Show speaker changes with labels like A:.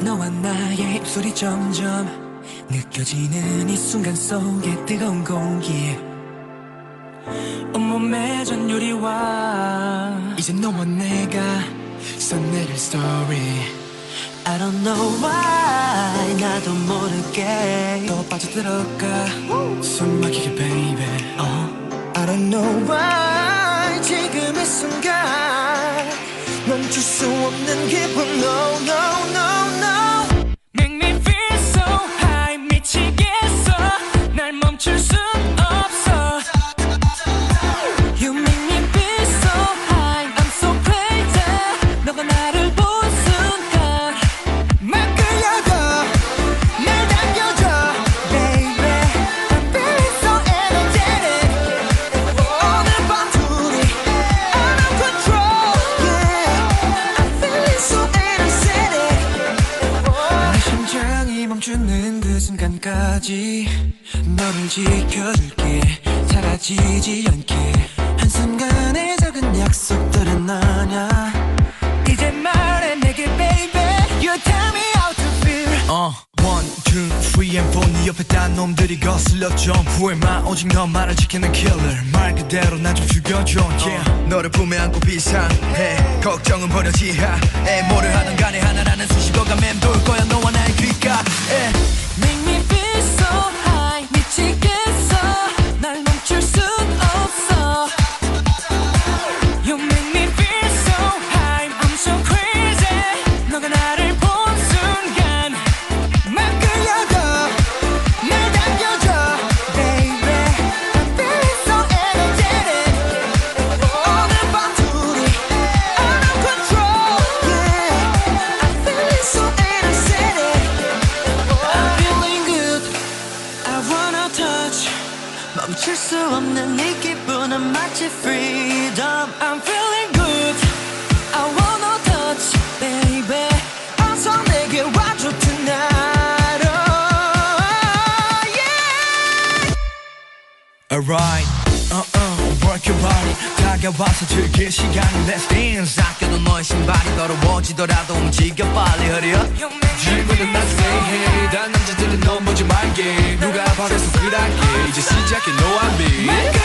A: 너와 나의 입술이 점점 느껴지는 이 순간 속에 뜨거운 공기. 온몸에 전율이와. 이제 너와 내가 써내릴 story. I don't know why 나도 모르게 또 빠져들어가. 숨 막히게 baby. 어. I don't know why 지금 이 순간 멈출 수 없는 기분. No no no 멈추는 그 순간까지 너를 지켜줄게. 사라지지 않게. 한순간의 작은 약속들은 아냐? 이제 말해 내게 baby. You tell me how to feel.
B: 어 one two three and four. 네 옆에 딴 놈들이 거슬려 좀 후회마 오직 너만을 지키는 killer. 말 그대로 나좀 죽여줘. Yeah. 너를 품에 안고 비상해. 걱정은 버려 지하에 뭐를 하든 간에 하나라는 수식어가 맴돌 거야. 너와 나의 귓가
A: 수 없는 이 기분은 마치 freedom. I'm feeling good. I wanna touch, baby. 어서 내게 와줘 tonight. Oh, yeah.
B: Alright, uh-uh, work your body 다가와서 즐길 시간이 Let's dance 아껴도 너의 신발이 더러워지더라도 움직여 빨리
A: me
B: 질문은 나중에 해. 단 남자들은 넘보지 말 게. 누가 바래서 그랄게. 이제 시작해, no I'm
A: 막
B: big.
A: 끌려가.